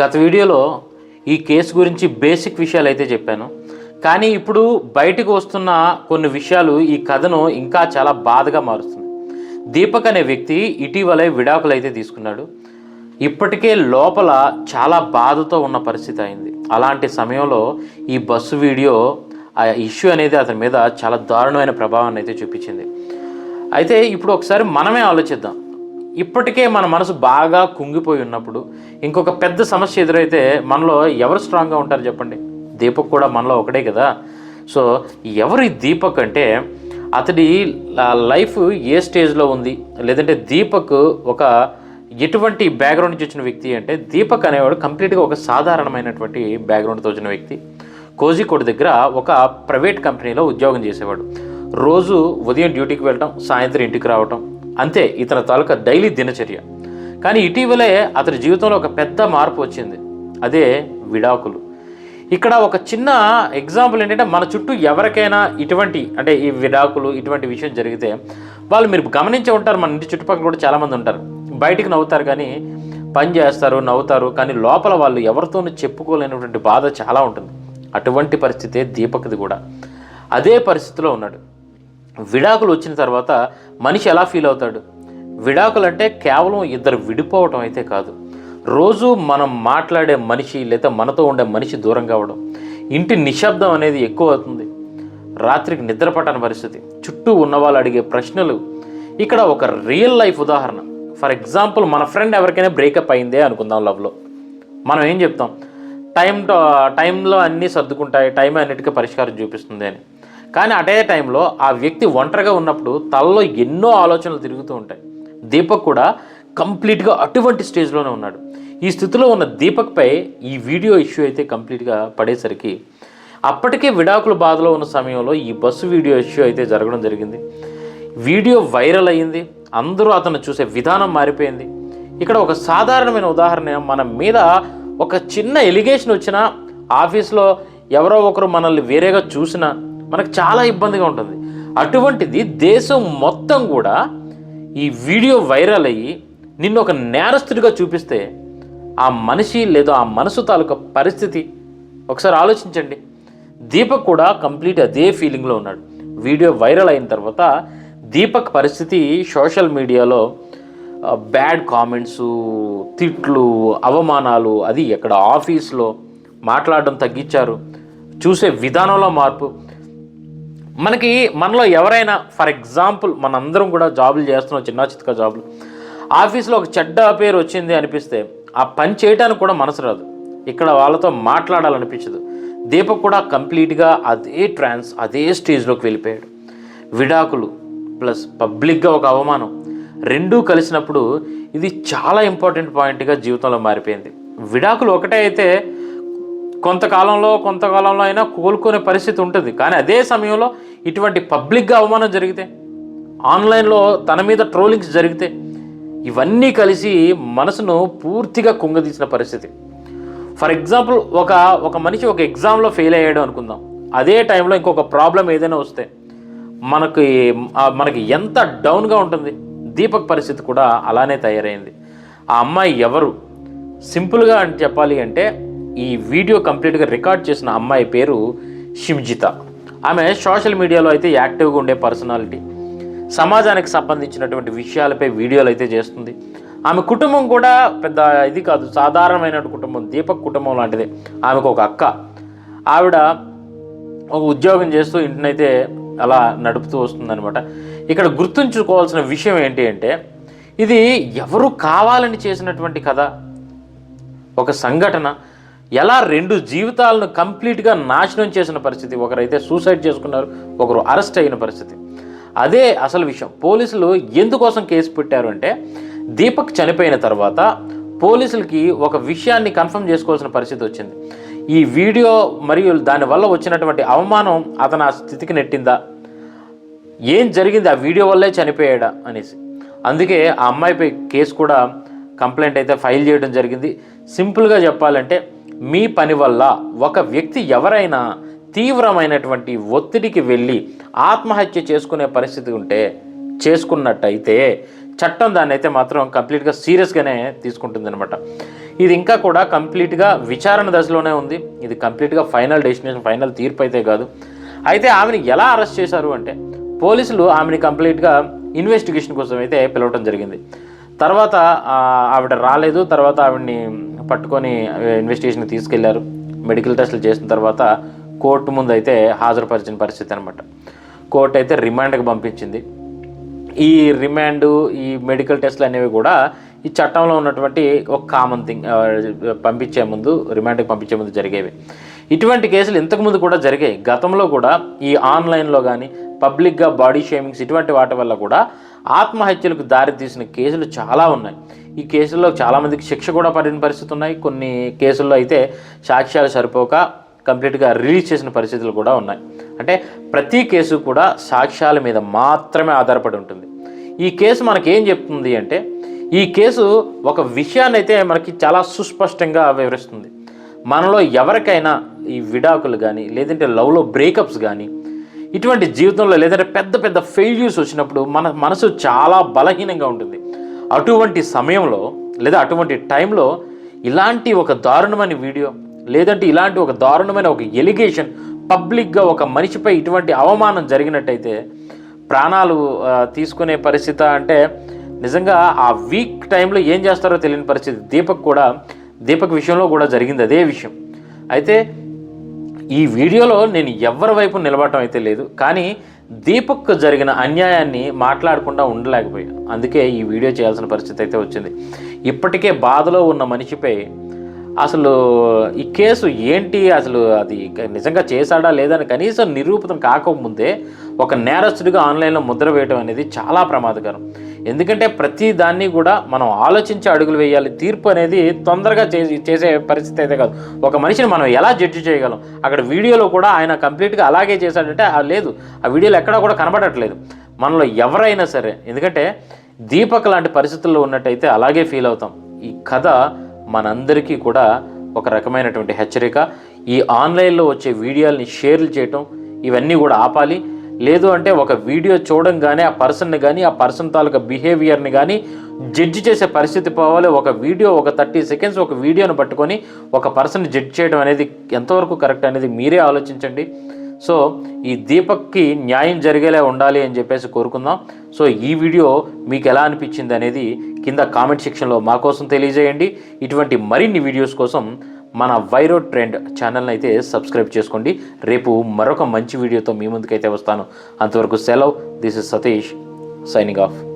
గత వీడియోలో ఈ కేసు గురించి బేసిక్ విషయాలు అయితే చెప్పాను. కానీ ఇప్పుడు బయటకు వస్తున్న కొన్ని విషయాలు ఈ కథను ఇంకా చాలా బాధగా మారుస్తుంది. దీపక్ అనే వ్యక్తి ఇటీవలే విడాకులు అయితే తీసుకున్నాడు. ఇప్పటికే లోపల చాలా బాధతో ఉన్న పరిస్థితి అయింది. అలాంటి సమయంలో ఈ బస్సు వీడియో ఆ ఇష్యూ అనేది అతని మీద చాలా దారుణమైన ప్రభావాన్ని అయితే చూపించింది. అయితే ఇప్పుడు ఒకసారి మనమే ఆలోచిద్దాం. ఇప్పటికే మన మనసు బాగా కుంగిపోయి ఉన్నప్పుడు ఇంకొక పెద్ద సమస్య ఎదురైతే మనలో ఎవరు స్ట్రాంగ్గా ఉంటారు చెప్పండి? దీపక్ కూడా మనలో ఒకటే కదా. సో ఎవరు ఈ దీపక్ అంటే అతడి లైఫ్ ఏ స్టేజ్లో ఉంది? లేదంటే దీపక్ ఒక ఎటువంటి బ్యాక్గ్రౌండ్ నుంచి వచ్చిన వ్యక్తి అంటే దీపక్ అనేవాడు కంప్లీట్గా ఒక సాధారణమైనటువంటి బ్యాక్గ్రౌండ్తో వచ్చిన వ్యక్తి. కోజికోడ్ దగ్గర ఒక ప్రైవేట్ కంపెనీలో ఉద్యోగం చేసేవాడు. రోజు ఉదయం డ్యూటీకి వెళ్ళటం సాయంత్రం ఇంటికి రావటం అంతే ఇతని తాలూకా డైలీ దినచర్య. కానీ ఇటీవలే అతని జీవితంలో ఒక పెద్ద మార్పు వచ్చింది. అదే విడాకులు. ఇక్కడ ఒక చిన్న ఎగ్జాంపుల్ ఏంటంటే మన చుట్టూ ఎవరికైనా ఇటువంటి అంటే ఈ విడాకులు ఇటువంటి విషయం జరిగితే వాళ్ళు మీరు గమనించే ఉంటారు మన ఇంటి చుట్టుపక్కల కూడా చాలామంది ఉంటారు. బయటికి నవ్వుతారు కానీ పని చేస్తారు నవ్వుతారు కానీ లోపల వాళ్ళు ఎవరితోనూ చెప్పుకోలేనటువంటి బాధ చాలా ఉంటుంది. అటువంటి పరిస్థితే దీపక్ది కూడా. అదే పరిస్థితిలో ఉన్నాడు. విడాకులు వచ్చిన తర్వాత మనిషి ఎలా ఫీల్ అవుతాడు? విడాకులు అంటే కేవలం ఇద్దరు విడిపోవటం అయితే కాదు. రోజు మనం మాట్లాడే మనిషి లేదా మనతో ఉండే మనిషి దూరం కావడం. ఇంటి నిశ్శబ్దం అనేది ఎక్కువ అవుతుంది. రాత్రికి నిద్ర పట్టని పరిస్థితి. చుట్టూ ఉన్న వాళ్ళు అడిగే ప్రశ్నలు. ఇక్కడ ఒక రియల్ లైఫ్ ఉదాహరణ. ఫర్ ఎగ్జాంపుల్ మన ఫ్రెండ్ ఎవరికైనా బ్రేకప్ అయిందే అనుకుందాం లవ్లో మనం ఏం చెప్తాం? టైం టైంలో అన్నీ సర్దుకుంటాయి. టైం అన్నిటికీ పరిష్కారం చూపిస్తుంది అని. కానీ అదే టైంలో ఆ వ్యక్తి ఒంటరిగా ఉన్నప్పుడు తలలో ఎన్నో ఆలోచనలు తిరుగుతూ ఉంటాయి. దీపక్ కూడా కంప్లీట్గా అటువంటి స్టేజ్లోనే ఉన్నాడు. ఈ స్థితిలో ఉన్న దీపక్పై ఈ వీడియో ఇష్యూ అయితే కంప్లీట్గా పడేసరికి అప్పటికే విడాకుల బాధలో ఉన్న సమయంలో ఈ బస్సు వీడియో ఇష్యూ అయితే జరగడం జరిగింది. వీడియో వైరల్ అయ్యింది. అందరూ అతను చూసే విధానం మారిపోయింది. ఇక్కడ ఒక సాధారణమైన ఉదాహరణ మన మీద ఒక చిన్న ఎలిగేషన్ వచ్చినా ఆఫీస్లో ఎవరో ఒకరు మనల్ని వేరేగా చూసినా మనకు చాలా ఇబ్బందిగా ఉంటుంది. అటువంటిది దేశం మొత్తం కూడా ఈ వీడియో వైరల్ అయ్యి నిన్ను ఒక నేరస్తుడిగా చూపిస్తే ఆ మనిషి లేదా ఆ మనసు తాలూకా పరిస్థితి ఒకసారి ఆలోచించండి. దీపక్ కూడా కంప్లీట్ అదే ఫీలింగ్లో ఉన్నాడు. వీడియో వైరల్ అయిన తర్వాత దీపక్ పరిస్థితి సోషల్ మీడియాలో బ్యాడ్ కామెంట్స్ తిట్లు అవమానాలు అది ఎక్కడ ఆఫీస్లో మాట్లాడడం తగ్గించారు. చూసే విధానంలో మార్పు. మనకి మనలో ఎవరైనా ఫర్ ఎగ్జాంపుల్ మనందరం కూడా జాబులు చేస్తున్నాం చిన్న చిత్క జాబులు. ఆఫీస్లో ఒక చెడ్డ పేరు వచ్చింది అనిపిస్తే ఆ పని చేయడానికి కూడా మనసు రాదు. ఇక్కడ వాళ్ళతో మాట్లాడాలనిపించదు. దీపక్ కూడా కంప్లీట్గా అదే ట్రాన్స్ అదే స్టేజ్లోకి వెళ్ళిపోయాడు. విడాకులు ప్లస్ పబ్లిక్గా ఒక అవమానం. రెండూ కలిసినప్పుడు ఇది చాలా ఇంపార్టెంట్ పాయింట్గా జీవితంలో మారిపోయింది. విడాకులు ఒకటే అయితే కొంతకాలంలో కొంతకాలంలో అయినా కోలుకునే పరిస్థితి ఉంటుంది. కానీ అదే సమయంలో ఇటువంటి పబ్లిక్గా అవమానం జరిగితే ఆన్లైన్లో తన మీద ట్రోలింగ్స్ జరిగితే ఇవన్నీ కలిసి మనసును పూర్తిగా కుంగదీసిన పరిస్థితి. ఫర్ ఎగ్జాంపుల్ ఒక ఒక మనిషి ఒక ఎగ్జామ్లో ఫెయిల్ అయ్యాడు అనుకుందాం. అదే టైంలో ఇంకొక ప్రాబ్లం ఏదైనా వస్తే మనకి మనకి ఎంత డౌన్గా ఉంటుంది. దీపక్ పరిస్థితి కూడా అలానే తయారైంది. ఆ అమ్మాయి ఎవరు? సింపుల్గా అంటే చెప్పాలి అంటే ఈ వీడియో కంప్లీట్గా రికార్డ్ చేసిన అమ్మాయి పేరు షిమ్జిత. ఆమె సోషల్ మీడియాలో అయితే యాక్టివ్గా ఉండే పర్సనాలిటీ. సమాజానికి సంబంధించినటువంటి విషయాలపై వీడియోలు అయితే చేస్తుంది. ఆమె కుటుంబం కూడా పెద్ద ఇది కాదు సాధారణమైన కుటుంబం దీపక్ కుటుంబం లాంటిదే. ఆమెకు ఒక అక్క. ఆవిడ ఒక ఉద్యోగం చేస్తూ ఇంటినైతే అలా నడుపుతూ వస్తుందనమాట ఇక్కడ గుర్తుంచుకోవాల్సిన విషయం ఏంటి అంటే ఇది ఎవరు కావాలని చేసినటువంటి కథ. ఒక సంఘటన ఎలా రెండు జీవితాలను కంప్లీట్గా నాశనం చేసిన పరిస్థితి? ఒకరైతే సూసైడ్ చేసుకున్నారు ఒకరు అరెస్ట్ అయిన పరిస్థితి. అదే అసలు విషయం. పోలీసులు ఎందుకోసం కేసు పెట్టారు అంటే దీపక్ చనిపోయిన తర్వాత పోలీసులకి ఒక విషయాన్ని కన్ఫర్మ్ చేసుకోవాల్సిన పరిస్థితి వచ్చింది. ఈ వీడియో మరియు దానివల్ల వచ్చినటువంటి అవమానం అతను ఆ స్థితికి నెట్టిందా? ఏం జరిగింది? ఆ వీడియో వల్లే చనిపోయాడా? అనేసి. అందుకే ఆ అమ్మాయిపై కేసు కూడా కంప్లైంట్ అయితే ఫైల్ చేయడం జరిగింది. సింపుల్గా చెప్పాలంటే మీ పని వల్ల ఒక వ్యక్తి ఎవరైనా తీవ్రమైనటువంటి ఒత్తిడికి వెళ్ళి ఆత్మహత్య చేసుకునే పరిస్థితి ఉంటే చేసుకున్నట్టయితే చట్టం దాన్ని అయితే మాత్రం కంప్లీట్గా సీరియస్గానే తీసుకుంటుంది అనమాట ఇది ఇంకా కూడా కంప్లీట్గా విచారణ దశలోనే ఉంది. ఇది కంప్లీట్గా ఫైనల్ డెస్టినేషన్ ఫైనల్ తీర్పు అయితే కాదు. అయితే ఆమెను ఎలా అరెస్ట్ చేశారు అంటే పోలీసులు ఆమెని కంప్లీట్గా ఇన్వెస్టిగేషన్ కోసం అయితే పిలవటం జరిగింది. తర్వాత ఆవిడ రాలేదు. తర్వాత ఆవిడని పట్టుకొని ఇన్వెస్టిగేషన్కి తీసుకెళ్ళారు. మెడికల్ టెస్టులు చేసిన తర్వాత కోర్టు ముందు అయితే హాజరుపరిచిన పరిస్థితి అనమాట కోర్టు అయితే రిమాండ్కి పంపించింది. ఈ రిమాండ్ ఈ మెడికల్ టెస్ట్లు అనేవి కూడా ఈ చట్టంలో ఉన్నటువంటి ఒక కామన్ థింగ్ పంపించే ముందు రిమాండ్కి పంపించే ముందు జరిగేవి. ఇటువంటి కేసులు ఇంతకుముందు కూడా జరిగాయి. గతంలో కూడా ఈ ఆన్లైన్లో కానీ పబ్లిక్గా బాడీ షేమింగ్స్ ఇటువంటి వాటి వల్ల కూడా ఆత్మహత్యలకు దారి తీసిన కేసులు చాలా ఉన్నాయి. ఈ కేసుల్లో చాలామందికి శిక్ష కూడా పడిన పరిస్థితి ఉన్నాయి. కొన్ని కేసుల్లో అయితే సాక్ష్యాలు సరిపోక కంప్లీట్గా రిలీజ్ చేసిన పరిస్థితులు కూడా ఉన్నాయి. అంటే ప్రతి కేసు కూడా సాక్ష్యాల మీద మాత్రమే ఆధారపడి ఉంటుంది. ఈ కేసు మనకి ఏం చెప్తుంది అంటే ఈ కేసు ఒక విషయాన్ని అయితే మనకి చాలా సుస్పష్టంగా వివరిస్తుంది. మనలో ఎవరికైనా ఈ విడాకులు కానీ లేదంటే లవ్లో బ్రేకప్స్ కానీ ఇటువంటి జీవితంలో లేదంటే పెద్ద పెద్ద ఫెయిల్యూర్స్ వచ్చినప్పుడు మన మనసు చాలా బలహీనంగా ఉంటుంది. అటువంటి సమయంలో లేదా అటువంటి టైంలో ఇలాంటి ఒక దారుణమైన వీడియో లేదంటే ఇలాంటి ఒక దారుణమైన ఒక ఎలిగేషన్ పబ్లిక్గా ఒక మనిషిపై ఇటువంటి అవమానం జరిగినట్టయితే ప్రాణాలు తీసుకునే పరిస్థితి అంటే నిజంగా ఆ వీక్ టైంలో ఏం చేస్తారో తెలియని పరిస్థితి. దీపక్ కూడా దీపక్ విషయంలో కూడా జరిగింది అదే విషయం. అయితే ఈ వీడియోలో నేను ఎవరి వైపు నిలబడటం అయితే లేదు కానీ దీపక్ జరిగిన అన్యాయాన్ని మాట్లాడకుండా ఉండలేకపోయాను. అందుకే ఈ వీడియో చేయాల్సిన పరిస్థితి అయితే వచ్చింది. ఇప్పటికే బాధలో ఉన్న మనిషిపై అసలు ఈ కేసు ఏంటి అసలు అది నిజంగా చేశాడా లేదని కనీసం నిరూపితం కాకముందే ఒక నేరస్తుడిగా ఆన్లైన్లో ముద్ర వేయడం అనేది చాలా ప్రమాదకరం. ఎందుకంటే ప్రతి దాన్ని కూడా మనం ఆలోచించి అడుగులు వేయాలి. తీర్పు అనేది తొందరగా చే చేసే పరిస్థితి అయితే కాదు. ఒక మనిషిని మనం ఎలా జడ్జి చేయగలం? అక్కడ వీడియోలో కూడా ఆయన కంప్లీట్గా అలాగే చేశాడంటే ఆ లేదు. ఆ వీడియోలో ఎక్కడా కూడా కనబడట్లేదు. మనలో ఎవరైనా సరే ఎందుకంటే దీపక్ లాంటి పరిస్థితుల్లో ఉన్నట్టయితే అలాగే ఫీల్ అవుతాం. ఈ కథ మనందరికీ కూడా ఒక రకమైనటువంటి హెచ్చరిక. ఈ ఆన్లైన్లో వచ్చే వీడియోల్ని షేర్లు చేయటం ఇవన్నీ కూడా ఆపాలి. లేదు అంటే ఒక వీడియో చూడంగానే ఆ పర్సన్ని కానీ ఆ పర్సన్ తాలూకా బిహేవియర్ని కానీ జడ్జి చేసే పరిస్థితి పోవాలి. ఒక వీడియో ఒక థర్టీ సెకండ్స్ ఒక వీడియోను పట్టుకొని ఒక పర్సన్ జడ్జ్ చేయడం అనేది ఎంతవరకు కరెక్ట్ అనేది మీరే ఆలోచించండి. సో ఈ దీపక్కి న్యాయం జరిగేలా ఉండాలి అని చెప్పేసి కోరుకుందాం. సో ఈ వీడియో మీకు ఎలా అనిపించింది అనేది కింద కామెంట్ సెక్షన్లో మా కోసం తెలియజేయండి. ఇటువంటి మరిన్ని వీడియోస్ కోసం మన వైరో ట్రెండ్ ఛానల్ని అయితే సబ్స్క్రైబ్ చేసుకోండి. రేపు మరొక మంచి వీడియోతో మీ ముందుకైతే వస్తాను. అంతవరకు సెలవ్. This is Satish signing off